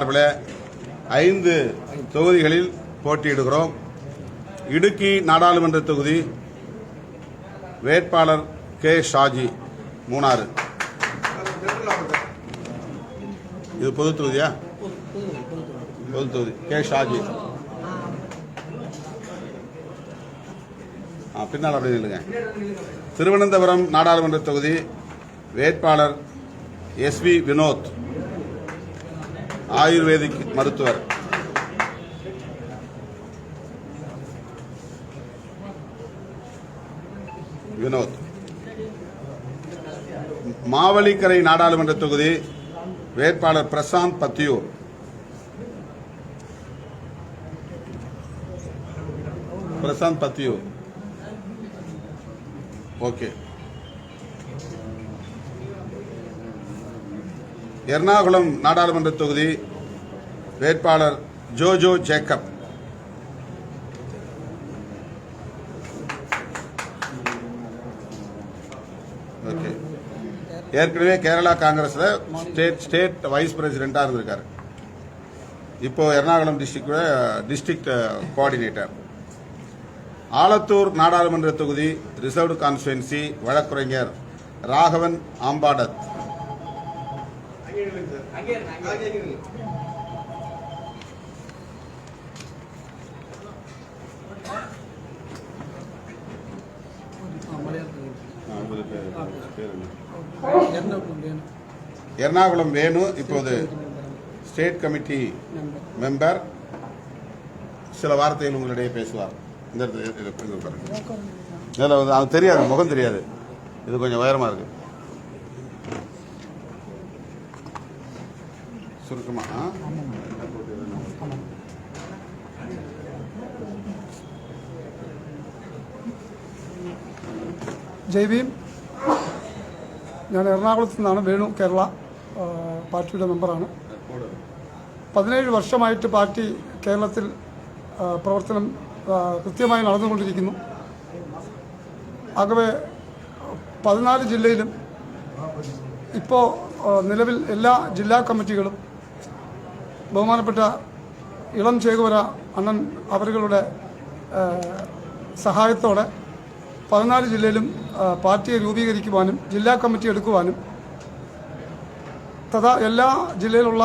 சார்பில் ஐந்து தொகுதிகளில் போட்டியிடுகிறோம். இடுக்கி நாடாளுமன்ற தொகுதி வேட்பாளர் கே. ஷாஜி மூணாறு. இது பொது தொகுதியா? பொது தொகுதி. கே. ஷாஜி. ஆ, பின்னால் அப்படி நில்லுங்க. திருவனந்தபுரம் நாடாளுமன்ற தொகுதி வேட்பாளர் எஸ் வி வினோத். ஆயுர்வேதிக் மருத்துவர். வினோத். மாவளிக்கரை நாடாளுமன்ற தொகுதி வேட்பாளர் பிரசாந்த் பத்தியூர். பிரசாந்த் பத்தியூர். ஓகே. எர்ணாகுளம் நாடாளுமன்ற தொகுதி வேட்பாளர் ஜோஜோ ஜேக்கப். ஓகே. ஏற்கனவே கேரளா காங்கிரஸ்ல ஸ்டேட் ஸ்டேட் வைஸ் பிரசிடென்டா இருந்திருக்காரு. இப்போ Ernakulam district district coordinator. Alathur நாடாளுமன்ற தொகுதி ரிசர்வ்டு கான்ஸ்டுவன்சி வழக்குரைஞர் ராகவன் ஆம்பாடத். எர்ணாகுளம் வேணு இப்போது ஸ்டேட் கமிட்டி மெம்பர் சில வார்த்தைகள் உங்களிடையே பேசுவார். இந்த தெரியாது முகம் தெரியாது. இது கொஞ்சம் உயரமா இருக்கு. சுருக்கமா ஆ? ജയ് ഭീം ഞാൻ എറണാകുളത്ത് നിന്നാണ് വേണു കേരള ആ, പാർട്ടിയുടെ മെമ്പറാണ് പതിനേഴ് വർഷമായിട്ട് പാർട്ടി കേരളത്തിൽ ആ, പ്രവർത്തനം ആ, കൃത്യമായി നടന്നുകൊണ്ടിരിക്കുന്നു ആകെ പതിനാല് ജില്ലയിലും ഇപ്പോൾ നിലവിൽ എല്ലാ ജില്ലാ കമ്മിറ്റികളും ബഹുമാനപ്പെട്ട ഇളം ചേകുവര അണ്ണൻ അവരുടെ സഹായത്തോടെ പതിനാല് ജില്ലയിലും പാർട്ടിയെ രൂപീകരിക്കുവാനും ജില്ലാ കമ്മിറ്റി എടുക്കുവാനും തഥാ എല്ലാ ജില്ലയിലുള്ള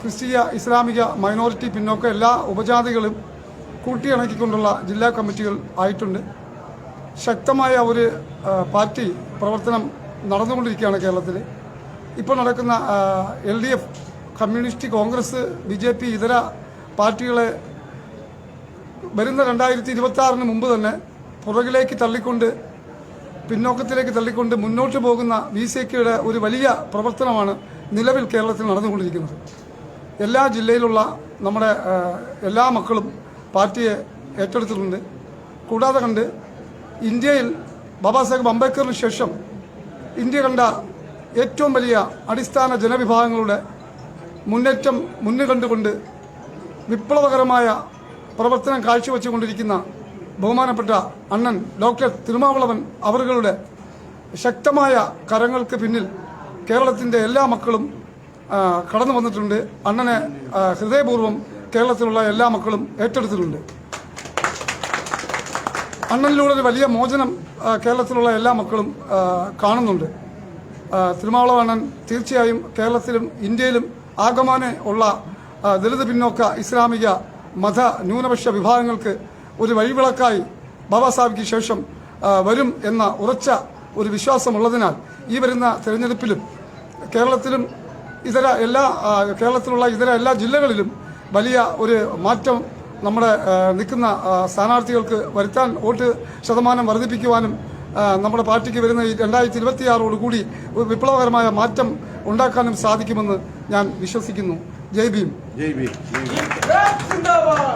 ക്രിസ്തീയ ഇസ്ലാമിക മൈനോറിറ്റി പിന്നോക്ക എല്ലാ ഉപജാതികളും കൂട്ടിയിണക്കിക്കൊണ്ടുള്ള ജില്ലാ കമ്മിറ്റികൾ ആയിട്ടുണ്ട്. ശക്തമായ ഒരു പാർട്ടി പ്രവർത്തനം നടന്നുകൊണ്ടിരിക്കുകയാണ് കേരളത്തിൽ ഇപ്പോൾ നടക്കുന്ന L D F communist Congress B J P ഇതര പാർട്ടികളെ വരുന്ന രണ്ടായിരത്തി ഇരുപത്തി ആറിന് മുമ്പ് തന്നെ പുറകിലേക്ക് തള്ളിക്കൊണ്ട് പിന്നോക്കത്തിലേക്ക് തള്ളിക്കൊണ്ട് മുന്നോട്ട് പോകുന്ന വി സി കെയുടെ ഒരു വലിയ പ്രവർത്തനമാണ് നിലവിൽ കേരളത്തിൽ നടന്നുകൊണ്ടിരിക്കുന്നത്. എല്ലാ ജില്ലയിലുള്ള നമ്മുടെ എല്ലാ മക്കളും പാർട്ടിയെ ഏറ്റെടുത്തിട്ടുണ്ട്. കൂടാതെ കണ്ട് ഇന്ത്യയിൽ ബാബാ സാഹേബ് അംബേദ്കറിന് ശേഷം ഇന്ത്യ കണ്ട ഏറ്റവും വലിയ അടിസ്ഥാന ജനവിഭാഗങ്ങളുടെ മുന്നേറ്റം മുന്നിൽ കണ്ടുകൊണ്ട് വിപ്ലവകരമായ പ്രവർത്തനം കാഴ്ചവെച്ചുകൊണ്ടിരിക്കുന്ന ബഹുമാനപ്പെട്ട അണ്ണൻ ഡോക്ടർ തിരുമാവളവൻ അവരുടെ ശക്തമായ കരങ്ങൾക്ക് പിന്നിൽ കേരളത്തിന്റെ എല്ലാ മക്കളും കടന്നു വന്നിട്ടുണ്ട്. അണ്ണനെ ഹൃദയപൂർവം കേരളത്തിലുള്ള എല്ലാ മക്കളും ഏറ്റെടുത്തിട്ടുണ്ട്. അണ്ണനിലൂടെ ഒരു വലിയ മോചനം കേരളത്തിലുള്ള എല്ലാ മക്കളും കാണുന്നുണ്ട്. തിരുമാവളവണ്ണൻ തീർച്ചയായും കേരളത്തിലും ഇന്ത്യയിലും ആകമാനെ ഉള്ള ദളിത് പിന്നോക്ക ഇസ്ലാമിക മത ന്യൂനപക്ഷ വിഭാഗങ്ങൾക്ക് ഒരു വഴിവിളക്കായി ബാബാ സാഹിബിക്ക് ശേഷം വരും എന്ന ഉറച്ച ഒരു വിശ്വാസമുള്ളതിനാൽ ഈ വരുന്ന തെരഞ്ഞെടുപ്പിലും കേരളത്തിലും ഇതര എല്ലാ കേരളത്തിലുള്ള ഇതര എല്ലാ ജില്ലകളിലും വലിയ ഒരു മാറ്റം നമ്മുടെ നിൽക്കുന്ന സ്ഥാനാർത്ഥികൾക്ക് വരുത്താൻ വോട്ട് ശതമാനം വർദ്ധിപ്പിക്കുവാനും നമ്മുടെ പാർട്ടിക്ക് വരുന്ന ഈ രണ്ടായിരത്തി ഇരുപത്തിയാറോട് കൂടി ഒരു വിപ്ലവകരമായ മാറ്റം ഉണ്ടാക്കാനും സാധിക്കുമെന്ന് ഞാൻ വിശ്വസിക്കുന്നു ജയ് ഭീം ஜெய் பி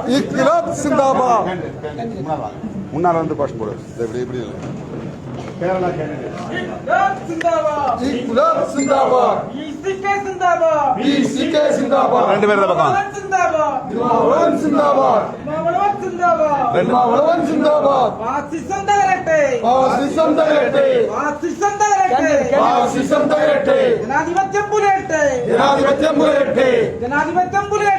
ഈ കിലാബ് സിന്ദാബാദ് முன்னால வந்து கோஷம் போடு இது இப்படி இப்படி കേരള രണ്ടുപേരുടെ പക്കം ജനാധിപത്യം പുലരട്ടെ ജനാധിപത്യം പുലരട്ടെ ജനാധിപത്യം പുലരട്ടെ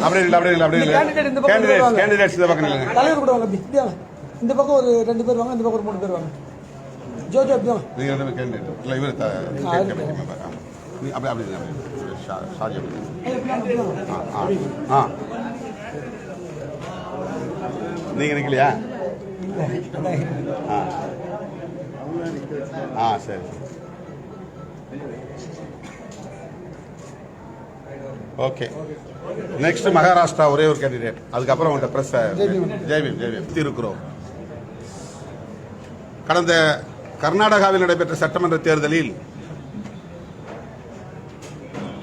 அப்படி இல்லை அப்படி இல்லை அப்படி இல்லை. கேண்டிடேட்ஸ் கேண்டிடேட்ஸ் இந்த பக்கம் இல்லைங்க. தலைவர் கூட வாங்க அப்படி இப்படி வாங்க. இந்த பக்கம் ஒரு ரெண்டு பேர் வாங்க இந்த பக்கம் ஒரு மூணு பேர் வாங்க. ஜோ ஜோ அப்படி வாங்க. நீங்க ரெண்டு கேண்டிடேட் இல்லை இவர் அப்படி அப்படி ஷாஜி அப்படி. ஆ. ஆ. நீங்க நிக்கலையா? ஆ. ஆ சரி. ஓகே நெக்ஸ்ட் மகாராஷ்டிரா ஒரே ஒரு கேண்டிடேட் அதுக்கப்புறம் உங்கள்கிட்ட பிரஸ் ஜெய்பீம் ஜெய்பீம் இருக்கிறோம் கடந்த கர்நாடகாவில் நடைபெற்ற சட்டமன்ற தேர்தலில்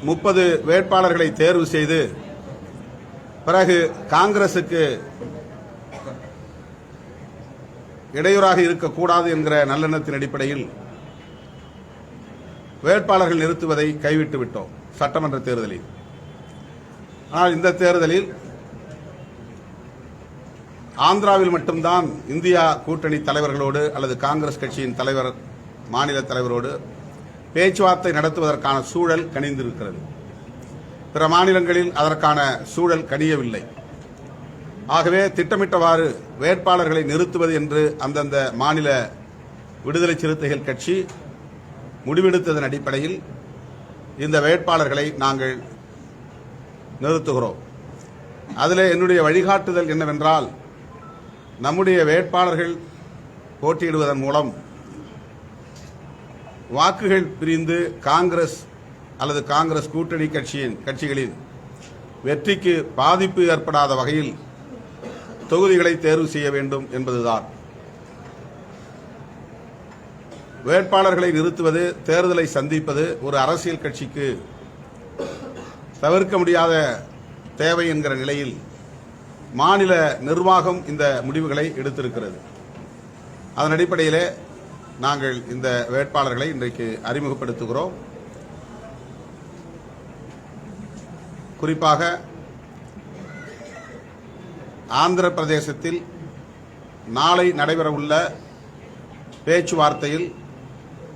முப்பது வேட்பாளர்களை தேர்வு செய்து பிறகு காங்கிரசுக்கு இடையூறாக இருக்கக்கூடாது என்கிற நல்லெண்ணத்தின் அடிப்படையில் வேட்பாளர்கள் நிறுத்துவதை கைவிட்டு விட்டோம் சட்டமன்ற தேர்தலில். ஆனால் இந்த தேர்தலில் ஆந்திராவில் மட்டும்தான் இந்தியா கூட்டணி தலைவர்களோடு அல்லது காங்கிரஸ் கட்சியின் தலைவர் மாநில தலைவரோடு பேச்சுவார்த்தை நடத்துவதற்கான சூழல் கனிந்திருக்கிறது. பிற மாநிலங்களில் அதற்கான சூழல் கனியவில்லை. ஆகவே திட்டமிட்டவாறு வேட்பாளர்களை நிறுத்துவது என்று அந்தந்த மாநில விடுதலை சிறுத்தைகள் கட்சி முடிவெடுத்ததன் அடிப்படையில் இந்த வேட்பாளர்களை நாங்கள் நிறுத்துகிறோம். அதில் என்னுடைய வழிகாட்டுதல் என்னவென்றால் நம்முடைய வேட்பாளர்கள் போட்டியிடுவதன் மூலம் வாக்குகள் பிரிந்து காங்கிரஸ் அல்லது காங்கிரஸ் கூட்டணி கட்சியின் கட்சிகளின் வெற்றிக்கு பாதிப்பு ஏற்படாத வகையில் தொகுதிகளை தேர்வு செய்ய வேண்டும் என்பதுதான். வேட்பாளர்களை நிறுத்துவது தேர்தலை சந்திப்பது ஒரு அரசியல் கட்சிக்கு தவிர்க்க முடியாத தேவை என்கிற நிலையில் மாநில நிர்வாகம் இந்த முடிவுகளை எடுத்திருக்கிறது. அதன் அடிப்படையிலே நாங்கள் இந்த வேட்பாளர்களை இன்றைக்கு அறிமுகப்படுத்துகிறோம். குறிப்பாக ஆந்திர பிரதேசத்தில் நாளை நடைபெறவுள்ள பேச்சுவார்த்தையில்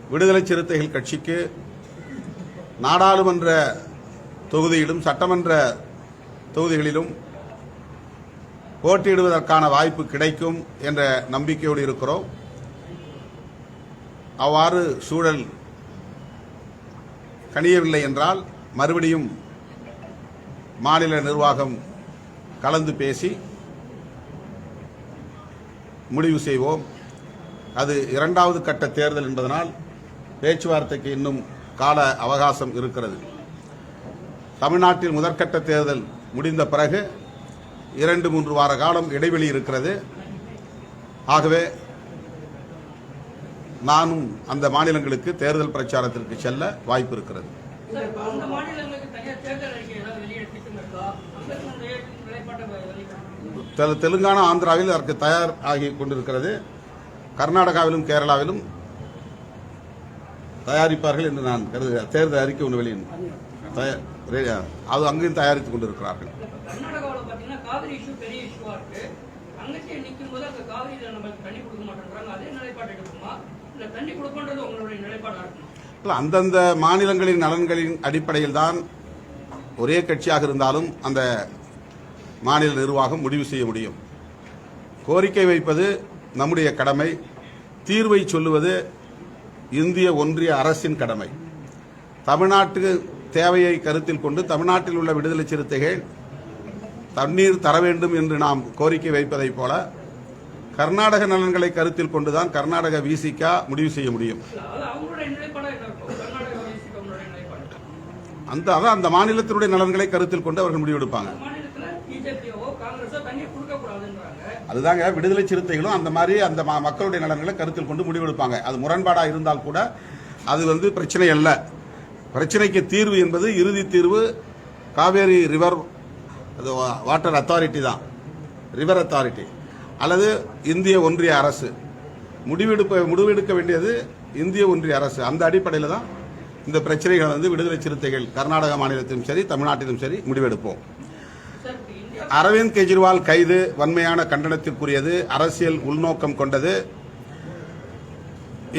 விடுதலை சிறுத்தைகள் கட்சிக்கு நாடாளுமன்ற தொகுதியிலும் சட்டமன்ற தொகுதிகளிலும் போட்டியிடுவதற்கான வாய்ப்பு கிடைக்கும் என்ற நம்பிக்கையோடு இருக்கிறோம். அவ்வாறு சூழல் கணியவில்லை என்றால் மறுபடியும் மாநில நிர்வாகம் கலந்து பேசி முடிவு செய்வோம். அது இரண்டாவது கட்ட தேர்தல் என்பதனால் பேச்சுவார்த்தைக்கு இன்னும் கால அவகாசம் இருக்கிறது. தமிழ்நாட்டில் முதற்கட்ட தேர்தல் முடிந்த பிறகு இரண்டு மூன்று வார காலம் இடைவெளி இருக்கிறது. ஆகவே நானும் அந்த மாநிலங்களுக்கு தேர்தல் பிரச்சாரத்திற்கு செல்ல வாய்ப்பு இருக்கிறது. தெலுங்கானா ஆந்திராவில் அதற்கு தயார் ஆகி கொண்டிருக்கிறது. கர்நாடகாவிலும் கேரளாவிலும் தயாரிப்பார்கள் என்று நான் கருதுகிறேன். தேர்தல் அறிக்கை ஒன்று வெளியிடும் தயார் அது அங்கேயும் தயாரித்துக் கொண்டிருக்கிறார்கள். இப்ப கர்நாடகாவுல பாத்தீங்கன்னா காவிரி இஷ்யூ பெரிய இஷ்யூவா இருக்கு. அங்கச்சே நிக்கும் போது அந்த காவிரியில நம்மளுக்கு தண்ணி கொடுக்க மாட்டேங்கிறாங்க அதே நிலைப்பாடு எடுக்குமா? இல்ல தண்ணி கொடுக்கன்றது உங்களுடைய நிலைப்பாடா இருக்குமா? இல்ல, அந்தந்த மாநிலங்களின் நலன்களின் அடிப்படையில் தான் ஒரே கட்சியாக இருந்தாலும் அந்த மாநில நிர்வாகம் முடிவு செய்ய முடியும். கோரிக்கை வைப்பது நம்முடைய கடமை. தீர்வை சொல்லுவது இந்திய ஒன்றிய அரசின் கடமை. தமிழ்நாட்டு தேவையை கருத்தில் கொண்டு தமிழ்நாட்டில் உள்ள விடுதலை சிறுத்தைகள் தண்ணீர் தர வேண்டும் என்று நாம் கோரிக்கை வைப்பதைப் போல கர்நாடக நலன்களை கருத்தில் கொண்டுதான் கர்நாடக விசிகா முடிவு செய்ய முடியும். அந்த அதான் அந்த மாநிலத்தினுடைய நலன்களை கருத்தில் கொண்டு அவர்கள் முடிவெடுப்பாங்க அதுதாங்க விடுதலை சிறுத்தைகளும் அந்த மாதிரி அந்த மக்களுடைய நலன்களை கருத்தில் கொண்டு முடிவெடுப்பாங்க அது முரண்பாடா இருந்தால் கூட அது வந்து பிரச்சனை அல்ல. பிரச்சனைக்கு தீர்வு என்பது இறுதி தீர்வு காவேரி ரிவர் அது வாட்டர் அத்தாரிட்டி தான். River authority. அல்லது இந்திய ஒன்றிய அரசு. முடிவெடுப்ப முடிவெடுக்க வேண்டியது இந்திய ஒன்றிய அரசு. அந்த அடிப்படையில் தான் இந்த பிரச்சனைகள் வந்து விடுதலை சிறுத்தைகள் கர்நாடக மாநிலத்திலும் சரி தமிழ்நாட்டிலும் சரி முடிவெடுப்போம். அரவிந்த் கெஜ்ரிவால் கைது வன்மையான கண்டனத்திற்குரியது அரசியல் உள்நோக்கம் கொண்டது.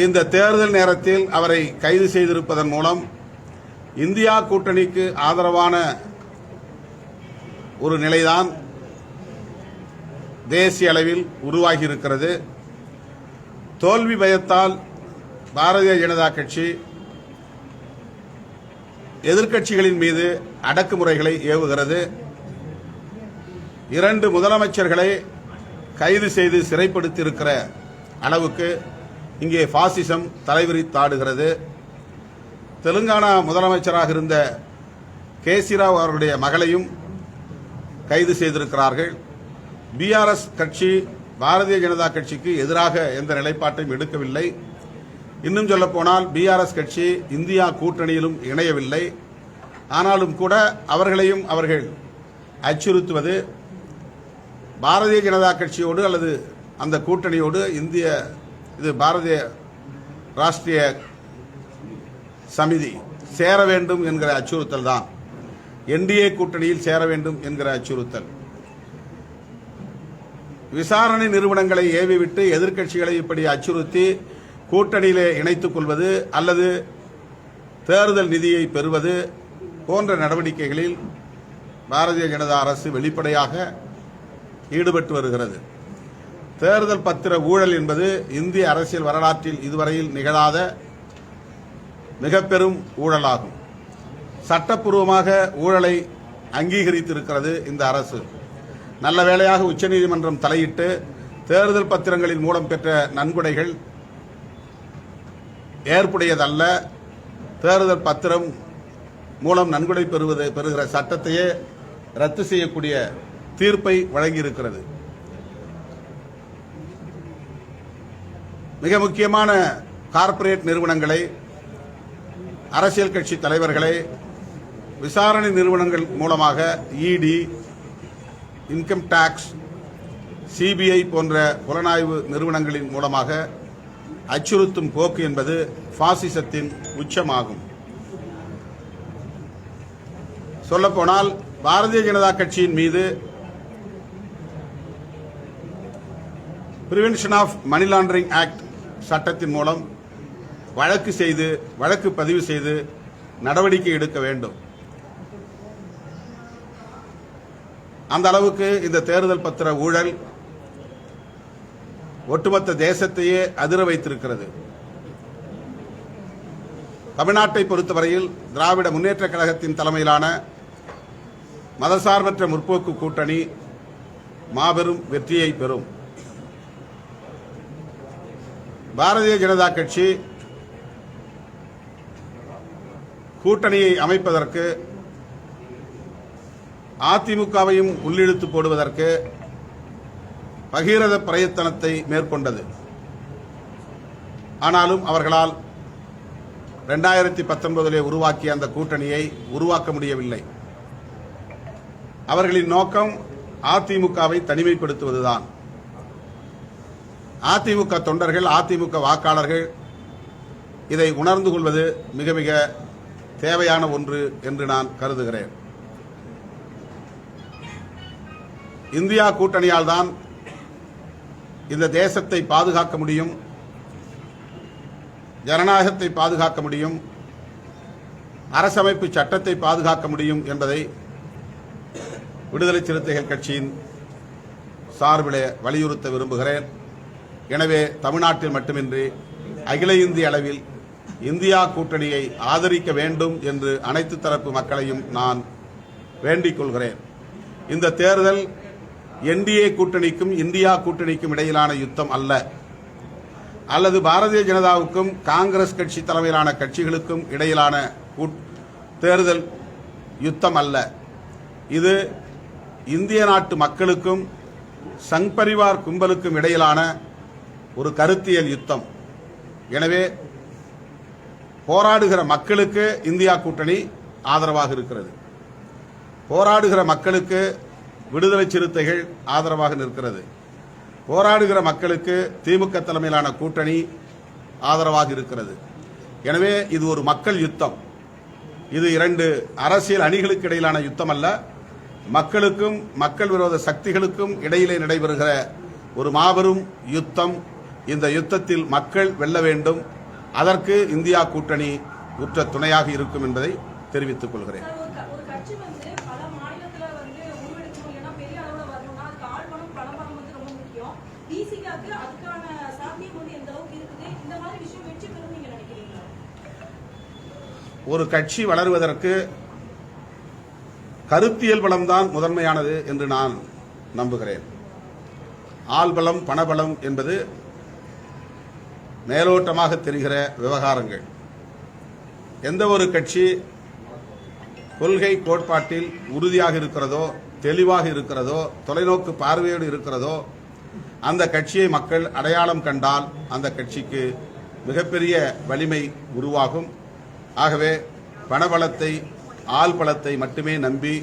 இந்த தேர்தல் நேரத்தில் அவரை கைது செய்திருப்பதன் மூலம் இந்தியா கூட்டணிக்கு ஆதரவான ஒரு நிலைதான் தேசிய அளவில் உருவாகி இருக்கிறது தோல்வி பயத்தால் பாரதிய ஜனதா கட்சி எதிர்க்கட்சிகளின் மீது அடக்குமுறைகளை ஏவுகிறது. இரண்டு முதலமைச்சர்களை கைது செய்து சிறைப்படுத்தியிருக்கிற அளவுக்கு இங்கே பாசிசம் தலைவிரித்தாடுகிறது. தெலுங்கானா முதலமைச்சராக இருந்த கேசிராவ் அவர்களுடைய மகளையும் கைது செய்திருக்கிறார்கள். பிஆர்எஸ் கட்சி பாரதிய ஜனதா கட்சிக்கு எதிராக எந்த நிலைப்பாட்டையும் எடுக்கவில்லை. இன்னும் சொல்லப்போனால் பிஆர்எஸ் கட்சி இந்தியா கூட்டணியிலும் இணையவில்லை. ஆனாலும் கூட அவர்களையும் அவர்கள் அச்சுறுத்துவது பாரதிய ஜனதா கட்சியோடு அல்லது அந்த கூட்டணியோடு இந்திய இது பாரதிய ராஷ்டிரிய சமிதி சேர வேண்டும் என்கிற அச்சுறுத்தல் தான். என்டிஏ கூட்டணியில் சேர வேண்டும் என்கிற அச்சுறுத்தல். விசாரணை நிறுவனங்களை ஏவிவிட்டு எதிர்க்கட்சிகளை இப்படி அச்சுறுத்தி கூட்டணியிலே இணைத்துக் கொள்வது அல்லது தேர்தல் நிதியை பெறுவது போன்ற நடவடிக்கைகளில் பாரதிய ஜனதா அரசு வெளிப்படையாக ஈடுபட்டு வருகிறது. தேர்தல் பத்திர ஊழல் என்பது இந்திய அரசியல் வரலாற்றில் இதுவரையில் நிகழாத மிக பெரும் ஊழலாகும். சட்டப்பூர்வமாக ஊழலை அங்கீகரித்திருக்கிறது இந்த அரசு. நல்ல வேளையாக உச்சநீதிமன்றம் தலையிட்டு தேர்தல் பத்திரங்களின் மூலம் பெற்ற நன்கொடைகள் ஏற்புடையதல்ல. தேர்தல் பத்திரம் மூலம் நன்கொடை பெறுவது பெறுகிற சட்டத்தையே ரத்து செய்யக்கூடிய தீர்ப்பை வழங்கியிருக்கிறது. மிக முக்கியமான கார்ப்பரேட் நிறுவனங்களை அரசியல் கட்சி தலைவர்களை விசாரணை நிறுவனங்கள் மூலமாக இடி இன்கம் டாக்ஸ் சிபிஐ போன்ற புலனாய்வு நிறுவனங்களின் மூலமாக அச்சுறுத்தும் போக்கு என்பது பாசிசத்தின் உச்சமாகும். சொல்லப்போனால் பாரதிய ஜனதா கட்சியின் மீது prevention of money laundering act சட்டத்தின் மூலம் வழக்கு செய்து வழக்கு பதிவு செய்து நடவடிக்கை எடுக்க வேண்டும். அந்த அளவுக்கு இந்த தேர்தல் பத்திர ஊழல் ஒட்டுமொத்த தேசத்தையே அதிர வைத்திருக்கிறது. தமிழ்நாட்டை பொறுத்தவரையில் திராவிட முன்னேற்ற கழகத்தின் தலைமையிலான மதசார்பற்ற முற்போக்கு கூட்டணி மாபெரும் வெற்றியை பெறும். பாரதிய ஜனதா கட்சி கூட்டணியை அமைப்பதற்கு அதிமுகவையும் உள்ளிழுத்து போடுவதற்கு பகீரத பிரயத்தனத்தை மேற்கொண்டது. ஆனாலும் அவர்களால் ரெண்டாயிரத்தி பத்தொன்பதிலே உருவாக்கிய அந்த கூட்டணியை உருவாக்க முடியவில்லை. அவர்களின் நோக்கம் அதிமுகவை தனிமைப்படுத்துவதுதான். அதிமுக தொண்டர்கள் அதிமுக வாக்காளர்கள் இதை உணர்ந்து கொள்வது மிக மிக தேவையான ஒன்று என்று நான் கருதுகிறேன். இந்தியா கூட்டணியால் தான் இந்த தேசத்தை பாதுகாக்க முடியும் ஜனநாயகத்தை பாதுகாக்க முடியும் அரசமைப்பு சட்டத்தை பாதுகாக்க முடியும் என்பதை விடுதலை சிறுத்தைகள் கட்சியின் சார்பிலே வலியுறுத்த விரும்புகிறேன். எனவே தமிழ்நாட்டில் மட்டுமின்றி அகில இந்திய அளவில் இந்தியா கூட்டணியை ஆதரிக்க வேண்டும் என்று அனைத்து தரப்பு மக்களையும் நான் வேண்டிக் கொள்கிறேன். இந்த தேர்தல் என்டிஏ கூட்டணிக்கும் இந்தியா கூட்டணிக்கும் இடையிலான யுத்தம் அல்ல. அல்லது பாரதிய ஜனதாவுக்கும் காங்கிரஸ் கட்சி தலைமையிலான கட்சிகளுக்கும் இடையிலான கூட்- தேர்தல் யுத்தம் அல்ல. இது இந்திய நாட்டு மக்களுக்கும் சங் பரிவார் கும்பலுக்கும் இடையிலான ஒரு கருத்தியல் யுத்தம். எனவே போராடுகிற மக்களுக்கு இந்தியா கூட்டணி ஆதரவாக இருக்கிறது. போராடுகிற மக்களுக்கு விடுதலை சிறுத்தைகள் ஆதரவாக நிற்கிறது. போராடுகிற மக்களுக்கு திமுக தலைமையிலான கூட்டணி ஆதரவாக இருக்கிறது. எனவே இது ஒரு மக்கள் யுத்தம். இது இரண்டு அரசியல் அணிகளுக்கு இடையிலான யுத்தம் அல்ல மக்களுக்கும் மக்கள் விரோத சக்திகளுக்கும் இடையிலே நடைபெறுகிற ஒரு மாபெரும் யுத்தம். இந்த யுத்தத்தில் மக்கள் வெல்ல வேண்டும். அதற்கு இந்தியா கூட்டணி உற்ற துணையாக இருக்கும் என்பதை தெரிவித்துக் கொள்கிறேன். ஒரு கட்சி வளருவதற்கு கருத்தியல் பலம்தான் முதன்மையானது என்று நான் நம்புகிறேன். ஆள்பலம் பணபலம் என்பது மேலோட்டமாக தெரிகிற விவகாரங்கள். எந்த ஒரு கட்சி கொள்கை கோட்பாட்டில் உறுதியாக இருக்கிறதோ தெளிவாக இருக்கிறதோ தொலைநோக்கு பார்வையோடு இருக்கிறதோ அந்த கட்சியை மக்கள் அடையாளம் கண்டால் அந்த கட்சிக்கு மிகப்பெரிய வலிமை உருவாகும். ஆகவே பணபலத்தை ஆள் பலத்தை மட்டுமே நம்பி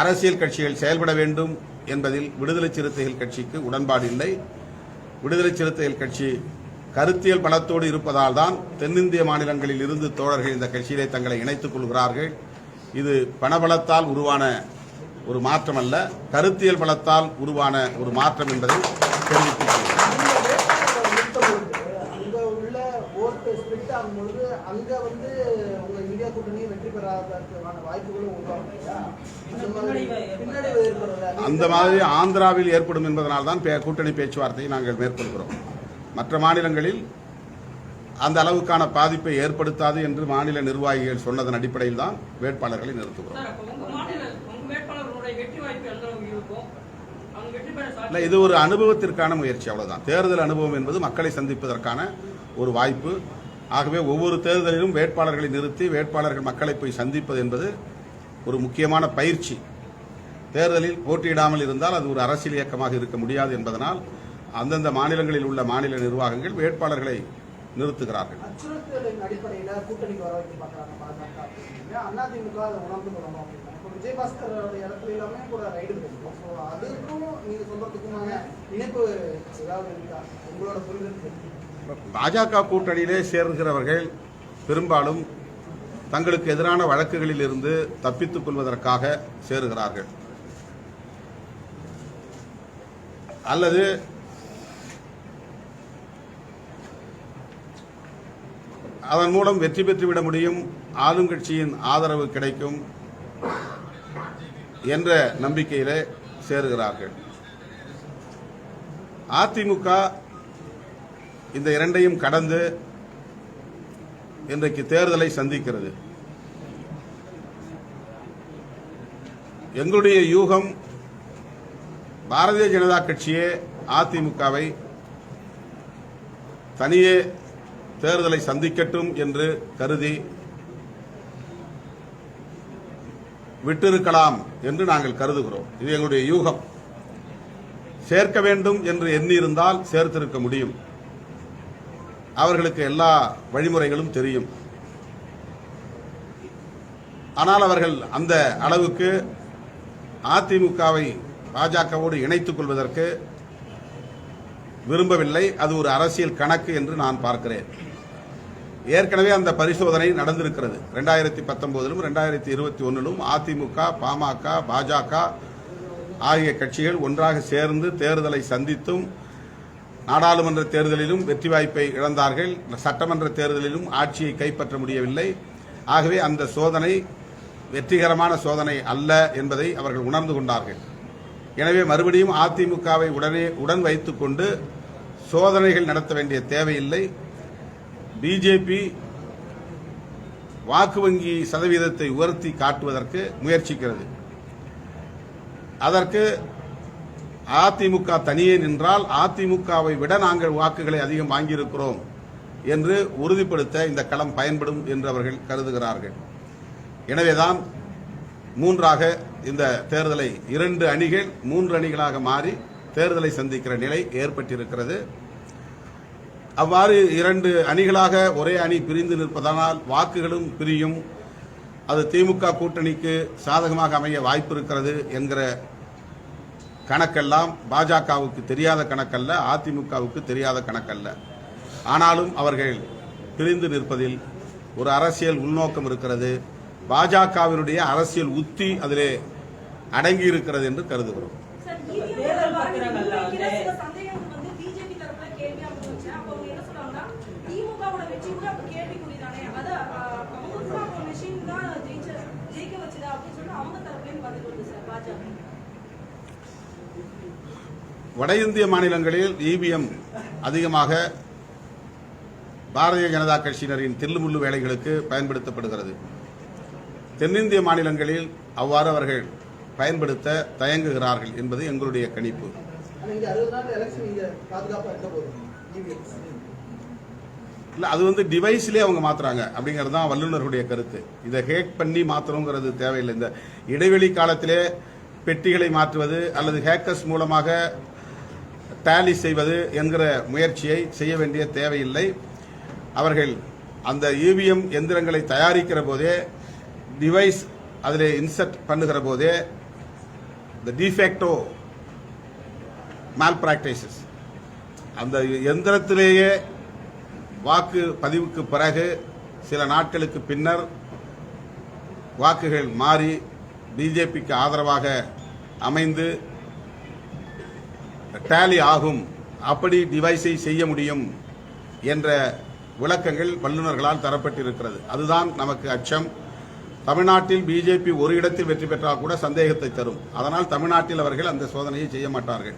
அரசியல் கட்சிகள் செயல்பட வேண்டும் என்பதில் விடுதலை சிறுத்தைகள் கட்சிக்கு உடன்பாடு இல்லை. விடுதலை சிறுத்தைகள் கட்சி கருத்தியல் பலத்தோடு இருப்பதால் தான் தென்னிந்திய மாநிலங்களில் இருந்து தோழர்கள் இந்த கட்சியிலே தங்களை இணைத்துக் கொள்கிறார்கள் இது பணபலத்தால் உருவான ஒரு மாற்றம் அல்ல கருத்தியல் பலத்தால் உருவான ஒரு மாற்றம் என்பதை தெரிவித்துக் கொள்கிறேன். அங்க வந்து இந்தியா கூட்டணி வெற்றி பெறாத வாய்ப்புகள் அந்த மாதிரி ஆந்திராவில் ஏற்படும் என்பதனால் தான் கூட்டணி பேச்சுவார்த்தையை நாங்கள் மேற்கொள்கிறோம். மற்ற மாநிலங்களில் அந்த அளவுக்கான பாதிப்பை ஏற்படுத்தாது என்று மாநில நிர்வாகிகள் சொன்னதன் அடிப்படையில் தான் வேட்பாளர்களை நிறுத்துகிறோம். இல்ல இது ஒரு அனுபவத்திற்கான முயற்சி அவ்வளவுதான். தேர்தல் அனுபவம் என்பது மக்களை சந்திப்பதற்கான ஒரு வாய்ப்பு. ஆகவே ஒவ்வொரு தேர்தலிலும் வேட்பாளர்களை நிறுத்தி வேட்பாளர்கள் மக்களை போய் சந்திப்பது என்பது ஒரு முக்கியமான பயிற்சி. தேர்தலில் போட்டியிடாமல் இருந்தால் அது ஒரு அரசியல் இயக்கமாக இருக்க முடியாது என்பதனால் அந்தந்த மாநிலங்களில் உள்ள மாநில நிர்வாகங்கள் வேட்பாளர்களை நிறுத்துகிறார்கள். பாஜக கூட்டணியிலே சேர்கிறவர்கள் பெரும்பாலும் தங்களுக்கு எதிரான வழக்குகளில் இருந்து தப்பித்துக் கொள்வதற்காக சேருகிறார்கள். அல்லது அதன் மூலம் வெற்றி பெற்றுவிட முடியும் ஆளுங்கட்சியின் ஆதரவு கிடைக்கும் என்ற நம்பிக்கையிலே சேருகிறார்கள். அதிமுக இந்த இரண்டையும் கடந்து இன்றைக்கு தேர்தலை சந்திக்கிறது. எங்களுடைய யூகம் பாரதிய ஜனதா கட்சியே அதிமுகவை தனியே தேர்தலை சந்திக்கட்டும் என்று கருதி விட்டிருக்கலாம் என்று நாங்கள் கருதுகிறோம். இது எங்களுடைய யூகம். சேர்க்க வேண்டும் என்று எண்ணியிருந்தால் சேர்த்திருக்க முடியும். அவர்களுக்கு எல்லா வழிமுறைகளும் தெரியும். ஆனால் அவர்கள் அந்த அளவுக்கு அதிமுகவை பாஜகவோடு இணைத்துக் கொள்வதற்கு விரும்பவில்லை. அது ஒரு அரசியல் கணக்கு என்று நான் பார்க்கிறேன். ஏற்கனவே அந்த பரிசோதனை நடந்திருக்கிறது. ரெண்டாயிரத்தி பத்தொன்பதிலும் ரெண்டாயிரத்தி இருபத்தி ஒன்னிலும் அதிமுக பாமக பாஜக ஆகிய கட்சிகள் ஒன்றாக சேர்ந்து தேர்தலை சந்தித்தும் நாடாளுமன்ற தேர்தலிலும் வெற்றி வாய்ப்பை இழந்தார்கள். சட்டமன்ற தேர்தலிலும் ஆட்சியை கைப்பற்ற முடியவில்லை. ஆகவே அந்த சோதனை வெற்றிகரமான சோதனை அல்ல என்பதை அவர்கள் உணர்ந்து கொண்டார்கள். எனவே மறுபடியும் அதிமுகவை உடனே உடன் வைத்துக் கொண்டு சோதனைகள் நடத்த வேண்டிய தேவையில்லை. பிஜேபி வாக்கு வங்கி சதவீதத்தை உயர்த்தி காட்டுவதற்கு முயற்சிக்கிறது. அதற்கு அதிமுக தனியே நின்றால் அதிமுகவை விட நாங்கள் வாக்குகளை அதிகம் வாங்கியிருக்கிறோம் என்று உறுதிப்படுத்த இந்த களம் பயன்படும் என்று அவர்கள் கருதுகிறார்கள். எனவேதான் மூன்றாக இந்த தேர்தலை இரண்டு அணிகள் மூன்று அணிகளாக மாறி தேர்தலை சந்திக்கிற நிலை ஏற்பட்டிருக்கிறது. அவ்வாறு இரண்டு அணிகளாக ஒரே அணி பிரிந்து நிற்பதனால் வாக்குகளும் பிரியும். அது திமுக கூட்டணிக்கு சாதகமாக அமைய வாய்ப்பு இருக்கிறது என்கிற கணக்கெல்லாம் பாஜகவுக்கு தெரியாத கணக்கல்ல அதிமுகவுக்கு தெரியாத கணக்கல்ல. ஆனாலும் அவர்கள் பிரிந்து நிற்பதில் ஒரு அரசியல் உள்நோக்கம் இருக்கிறது. பாஜகவினுடைய அரசியல் உத்தி அதிலே அடங்கி இருக்கிறது என்று கருதுகிறோம் சார், EVM தொடர்பாக முன்வைக்கிற சில சந்தேகங்கள் வந்து BJP தரப்புல கேள்வியா முன்வச்சு. அப்ப அவங்க என்ன சொல்றாங்கன்னா, திமுகவோட வெற்றி கூட அப்ப கேள்விக்குறிதானே. அது, அஹ், அவங்க கூட அப்ப machine தான் ஜெயிச்ச- ஜெயிக்க வச்சதா அப்படின்னு சொல்லிட்டு அவங்க தரப்புலயும் பதில் வருது சார், பாஜக. வட இந்திய மாநிலங்களில் இவிஎம் அதிகமாக பாரதிய ஜனதா கட்சியினரின் தில்லுமுள்ளு வேலைகளுக்கு பயன்படுத்தப்படுகிறது. தென்னிந்திய மாநிலங்களில் அவ்வாறு அவர்கள் பயன்படுத்த தயங்குகிறார்கள் என்பது எங்களுடைய கணிப்பு. இல்ல அது வந்து டிவைஸ்லயே அவங்க மாத்துறாங்க அப்படிங்கிறது தான் வல்லுநர்களுடைய கருத்து. இதை ஹேக் பண்ணி மாத்தணுங்கிறது தேவையில்லை. இந்த இடைவெளி காலத்திலே பெட்டிகளை மாற்றுவது அல்லது ஹேக்கர்ஸ் மூலமாக டேலி செய்வது என்கிற முயற்சியை செய்ய வேண்டிய தேவையில்லை. அவர்கள் அந்த இவிஎம் எந்திரங்களை தயாரிக்கிற போதே டிவைஸ் அதில் இன்சர்ட் பண்ணுகிற போதே இந்த டிஃபேக்டோ மேல் பிராக்டிசஸ் அந்த எந்திரத்திலேயே வாக்கு பதிவுக்கு பிறகு சில நாட்களுக்கு பின்னர் வாக்குகள் மாறி பிஜேபிக்கு ஆதரவாக அமைந்து டேலி ஆகும். அப்படி டிவைஸை செய்ய முடியும் என்ற விளக்கங்கள் வல்லுநர்களால் தரப்பட்டிருக்கிறது. அதுதான் நமக்கு அச்சம். தமிழ்நாட்டில் பிஜேபி ஒரு இடத்தில் வெற்றி பெற்றால் கூட சந்தேகத்தை தரும். அதனால் தமிழ்நாட்டில் அவர்கள் அந்த சோதனையை செய்ய மாட்டார்கள்.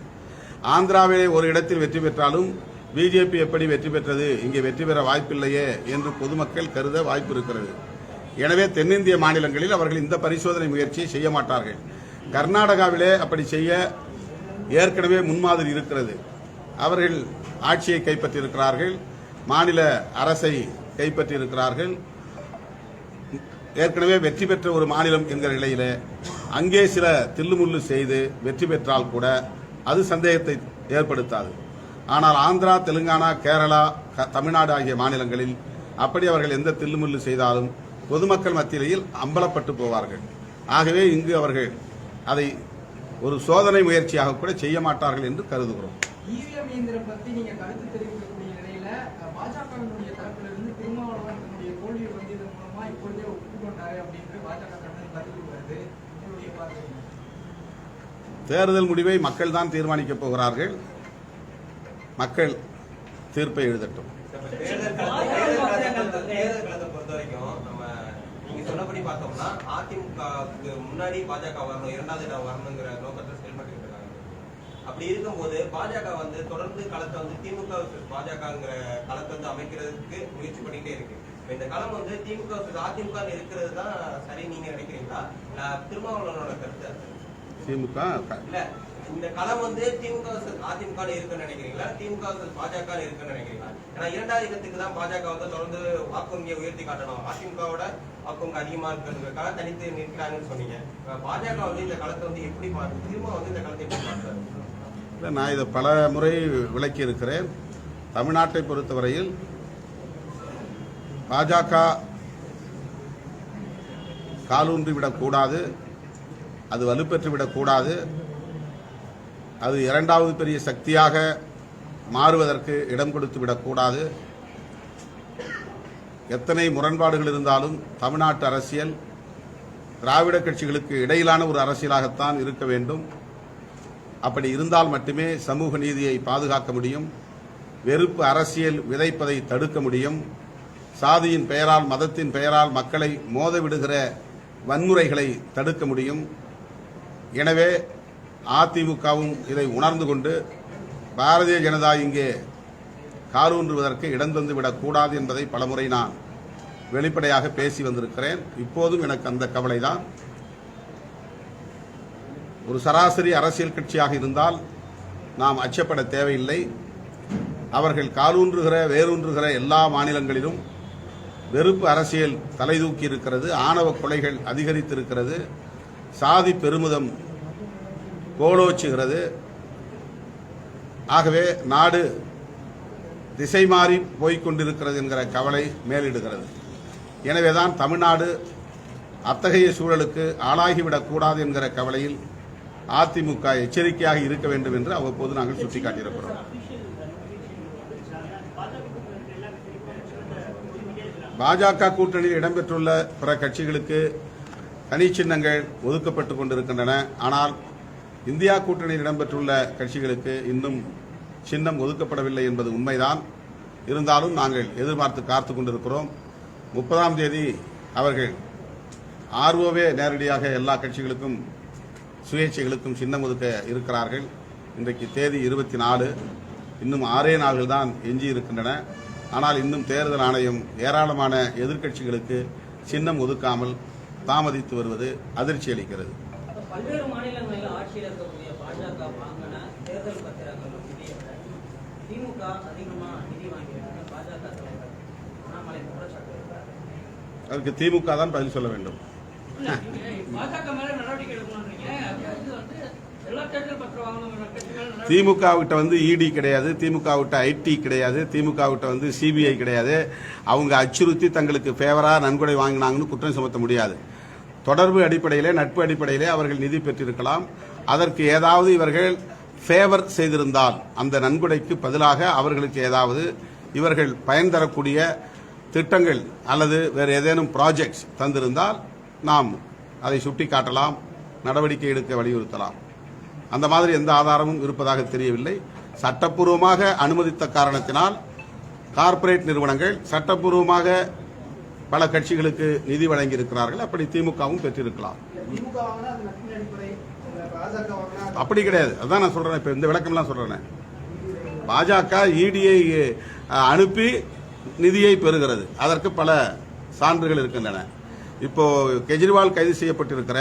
ஆந்திராவிலே ஒரு இடத்தில் வெற்றி பெற்றாலும் பிஜேபி எப்படி வெற்றி பெற்றது? இங்கே வெற்றி பெற வாய்ப்பில்லையே என்று பொதுமக்கள் கருத வாய்ப்பு இருக்கிறது எனவே தென்னிந்திய மாநிலங்களில் அவர்கள் இந்த பரிசோதனை முயற்சியை செய்ய மாட்டார்கள். கர்நாடகாவிலே அப்படி செய்ய ஏற்கனவே முன்மாதிரி இருக்கிறது. அவர்கள் ஆட்சியை கைப்பற்றியிருக்கிறார்கள். மாநில அரசை கைப்பற்றியிருக்கிறார்கள். ஏற்கனவே வெற்றி பெற்ற ஒரு மாநிலம் என்கிற நிலையில அங்கே சில தில்லுமுள்ளு செய்து வெற்றி பெற்றால் கூட அது சந்தேகத்தை ஏற்படுத்தாது. ஆனால் ஆந்திரா தெலுங்கானா கேரளா க- தமிழ்நாடு ஆகிய மாநிலங்களில் அப்படி அவர்கள் எந்த தில்லுமுள்ளு செய்தாலும் பொதுமக்கள் மத்தியில் அம்பலப்பட்டு போவார்கள். ஆகவே இங்கு அவர்கள் அதை ஒரு சோதனை முயற்சியாக கூட செய்ய மாட்டார்கள் என்று கருதுகிறோம். இவிஎம் இயந்திரம் பத்தி நீங்க கருத்து தெரிவிக்கக்கூடிய நிலையில அஹ், பாஜகவினுடைய தரப்புல இருந்து திருமாவளவன் தன்னுடைய தோல்வியை வந்து இதன் மூலமா இப்பொழுதே ஒப்புக்கொண்டாரு அப்படின்னு பாஜக தரப்பில் பதில் வருது. உங்களுடைய பார்வை என்ன? தேர்தல் முடிவை மக்கள் தான் தீர்மானிக்கப் போகிறார்கள். மக்கள் தீர்ப்பை எழுதட்டும் இப்ப தேர்தல் களத்தை- தேர்தல் களத்தை பொறுத்த- தேர்தல் களத்தை பொறுத்த வரைக்கும் நம்ம நீங்க சொன்னபடி பார்த்தோம்னா அதிமுகவுக்கு முன்னாடி பாஜக வரணும் இரண்டாவது இடம் வரணுங்கிற நோக்கத்தில் செயல்பட்டு அப்படி இருக்கும்போது பாஜக வந்து தொடர்ந்து களத்தை வந்து திமுக பாஜகங்கிற களத்தை வந்து அமைக்கிறதுக்கு முயற்சி பண்ணிட்டே இருக்கு. இந்த களம் வந்து திமுக அதிமுக இருக்கிறது தான் சரி நீங்க நினைக்கிறீங்களா? திருமாவளவனோட கருத்து? திமுக? இல்ல. இந்த களம் வந்து திமுக அதிமுக இருக்குன்னு நினைக்கிறீங்களா? திமுக பாஜக ன்னு இருக்குன்னு நினைக்கிறீங்களா? ஏன்னா இரண்டாவது இடத்துக்கு தான் பாஜக வந்து தொடர்ந்து வாக்குவங்கியை உயர்த்தி காட்டணும். அதிமுகவோட வாக்குங்க அதிகமா இருக்கிறதுக்காக தனித்து நிற்கிறாங்கன்னு சொன்னீங்க. பாஜக வந்து இந்த களத்தை வந்து எப்படி பார்த்து திரும்ப வந்து இந்த களத்தை எப்படி பார்த்தாரு இல்லை நான் இதை பல முறை விளக்கி இருக்கிறேன். தமிழ்நாட்டை பொறுத்தவரையில் பாஜக காலூன்றி விடக்கூடாது. அது வலுப்பெற்று விடக்கூடாது. அது இரண்டாவது பெரிய சக்தியாக மாறுவதற்கு இடம் கொடுத்து விடக்கூடாது. எத்தனை முரண்பாடுகள் இருந்தாலும் தமிழ்நாட்டு அரசியல் திராவிட கட்சிகளுக்கு இடையிலான ஒரு அரசியலாகத்தான் இருக்க வேண்டும். அப்படி இருந்தால் மட்டுமே சமூக நீதியை பாதுகாக்க முடியும். வெறுப்பு அரசியல் விதைப்பதை தடுக்க முடியும். சாதியின் பெயரால் மதத்தின் பெயரால் மக்களை மோதவிடுகிற வன்முறைகளை தடுக்க முடியும். எனவே அதிமுகவும் இதை உணர்ந்து கொண்டு பாரதிய ஜனதா இங்கே காலூன்றுவதற்கு இடம் தந்து விடக்கூடாது என்பதை பலமுறை நான் வெளிப்படையாக பேசி வந்திருக்கிறேன். இப்போதும் எனக்கு அந்த கவலைதான். ஒரு சராசரி அரசியல் கட்சியாக இருந்தால் நாம் அச்சப்பட தேவையில்லை. அவர்கள் காலூன்றுகிற வேரூன்றுகிற எல்லா மாநிலங்களிலும் வெறுப்பு அரசியல் தலைதூக்கி இருக்கிறது. ஆணவ கொலைகள் அதிகரித்திருக்கிறது. சாதி பெருமிதம் கோலோச்சுகிறது ஆகவே நாடு திசை மாறி போய்கொண்டிருக்கிறது என்கிற கவலை மேலிடுகிறது. எனவேதான் தமிழ்நாடு அத்தகைய சூழலுக்கு ஆளாகிவிடக்கூடாது என்கிற கவலையில் அதிமுக எச்சரிக்கையாக இருக்க வேண்டும் என்று அவ்வப்போது நாங்கள் சுட்டிக்காட்டியிருக்கிறோம். பாஜக கூட்டணியில் இடம்பெற்றுள்ள பிற கட்சிகளுக்கு தனி சின்னங்கள் ஒதுக்கப்பட்டுக் கொண்டிருக்கின்றன. ஆனால் இந்தியா கூட்டணியில் இடம்பெற்றுள்ள கட்சிகளுக்கு இன்னும் சின்னம் ஒதுக்கப்படவில்லை என்பது உண்மைதான். இருந்தாலும் நாங்கள் எதிர்பார்த்து காத்து கொண்டிருக்கிறோம். முப்பதாம் தேதி அவர்கள் ஆர்வவே நேரடியாக எல்லா கட்சிகளுக்கும் சுயேட்சைகளுக்கும் சின்னம் ஒதுக்க இருக்கிறார்கள். இன்றைக்கு தேதி இருபத்தி நாலு இன்னும் ஆறே நாள்கள் தான் எஞ்சி இருக்கின்றன. ஆனால் இன்னும் தேர்தல் ஆணையம் ஏராளமான எதிர்க்கட்சிகளுக்கு சின்னம் ஒதுக்காமல் தாமதித்து வருவது அதிர்ச்சி அளிக்கிறது. பல்வேறு ஆட்சியில் இருக்கக்கூடிய பாஜக வாங்கின தேர்தல் பத்திரங்கள் நிதியை விட திமுக அதிகமா நிதி வாங்கியிருக்காங்க பாஜக தலைவர் அண்ணாமலை குற்றச்சாட்டு அதற்கு திமுக தான் பதில் சொல்ல வேண்டும். திமுக விட்ட வந்து இடி கிடையாது திமுக விட்ட ஐடி கிடையாது திமுக விட்ட வந்து சிபிஐ கிடையாது. அவங்க அச்சுறுத்தி தங்களுக்கு ஃபேவரா நன்கொடை வாங்கினாங்கன்னு குற்றம் சுமத்த முடியாது. தொடர்பு அடிப்படையிலே நட்பு அடிப்படையிலே அவர்கள் நிதி பெற்றிருக்கலாம். அதற்கு ஏதாவது இவர்கள் ஃபேவர் செய்திருந்தால் அந்த நன்கொடைக்கு பதிலாக அவர்களுக்கு ஏதாவது இவர்கள் பயன் தரக்கூடிய திட்டங்கள் அல்லது வேறு ஏதேனும் ப்ராஜெக்ட்ஸ் தந்திருந்தால் நாம் அதை சுட்டிக்காட்டலாம் நடவடிக்கை எடுக்க வலியுறுத்தலாம். அந்த மாதிரி எந்த ஆதாரமும் இருப்பதாக தெரியவில்லை. சட்டப்பூர்வமாக அனுமதித்த காரணத்தினால் கார்ப்பரேட் நிறுவனங்கள் சட்டப்பூர்வமாக பல கட்சிகளுக்கு நிதி வழங்கி இருக்கிறார்கள் அப்படி திமுகவும் பெற்றிருக்கலாம். அப்படி கிடையாது. அதான் நான் சொல்றேன். இப்ப இந்த விளக்கம்லாம் சொல்றேன். பாஜக இடியை அனுப்பி நிதியை பெறுகிறது. அதற்கு பல சான்றுகள் இருக்கின்றன. இப்போ கெஜ்ரிவால் கைது செய்யப்பட்டிருக்கிற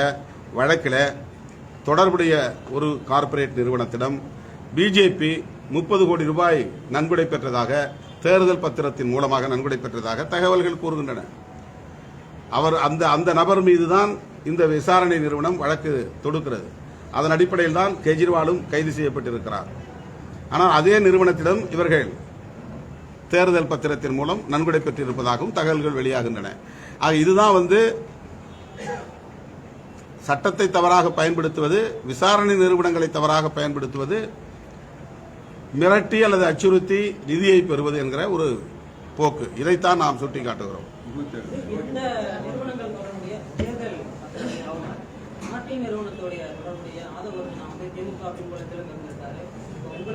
வழக்கில் தொடர்புடைய ஒரு கார்ப்பரேட் நிறுவனத்திடம் பிஜேபி முப்பது கோடி ரூபாய் நன்கொடை பெற்றதாக தேர்தல் பத்திரத்தின் மூலமாக நன்கொடை பெற்றதாக தகவல்கள் கூறுகின்றன. அவர் அந்த அந்த நபர் மீதுதான் இந்த விசாரணை நிறுவனம் வழக்கு தொடுக்கிறது. அதன் அடிப்படையில் தான் கெஜ்ரிவாலும் கைது செய்யப்பட்டிருக்கிறார். ஆனால் அதே நிறுவனத்திடம் இவர்கள் தேர்தல் பத்திரத்தின் மூலம் நன்கொடை பெற்றிருப்பதாகவும் தகவல்கள் வெளியாகின்றன. ஆக இதுதான் வந்து சட்டத்தை தவறாக பயன்படுத்துவது விசாரணை நிறுவனங்களை தவறாக பயன்படுத்துவது மிரட்டி அல்லது அச்சுறுத்தி நிதியை பெறுவது என்கிற ஒரு போக்கு. இதைத்தான் நாம் சுட்டிக்காட்டுகிறோம் இந்த நிறுவனங்கள் தொடர்புடைய தேர்தல் ஆவணம் நாட்டின் நிறுவனத்துடைய தொடர்புடைய ஆதரவு நான் வந்து திமுக பின்புலத்திலும் இருந்திருக்காரு இப்ப உங்களுக்கு வலதுகரமாகவும் இருக்காரு அப்படிங்கிற குற்றச்சாட்டையும் அண்ணாமலை வச்சிருக்காரு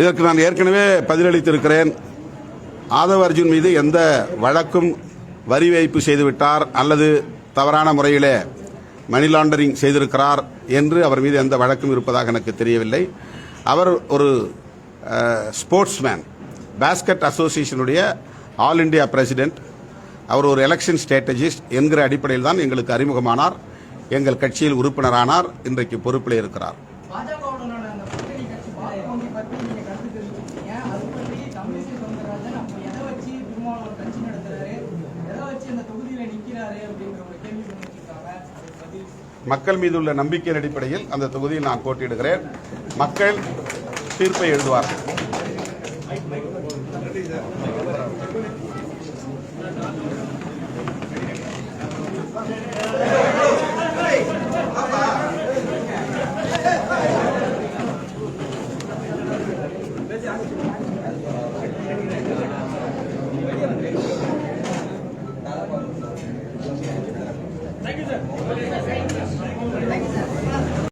இதற்கு நான் ஏற்கனவே பதிலளித்திருக்கிறேன். ஆதவ் அர்ஜுன் மீது எந்த வழக்கும் வரி வைப்பு செய்துவிட்டார் அல்லது தவறான முறையிலே மணி லாண்டரிங் செய்திருக்கிறார் என்று அவர் மீது எந்த வழக்கும் இருப்பதாக எனக்கு தெரியவில்லை. அவர் ஒரு ஸ்போர்ட்ஸ்மேன் பேஸ்கட் அசோசியேஷனுடைய ஆல் இந்தியா பிரசிடென்ட் அவர் ஒரு எலெக்ஷன் ஸ்ட்ராட்டஜிஸ்ட் என்கிற அடிப்படையில் தான் எங்களுக்கு அறிமுகமானார். எங்கள் கட்சியில் உறுப்பினரானார். இன்றைக்கு பொறுப்பில் இருக்கிறார். மக்கள் மீது உள்ள நம்பிக்கையின் அடிப்படையில் அந்த தொகுதியில் நான் போட்டியிடுகிறேன். மக்கள் தீர்ப்பை எழுதுவார்கள்.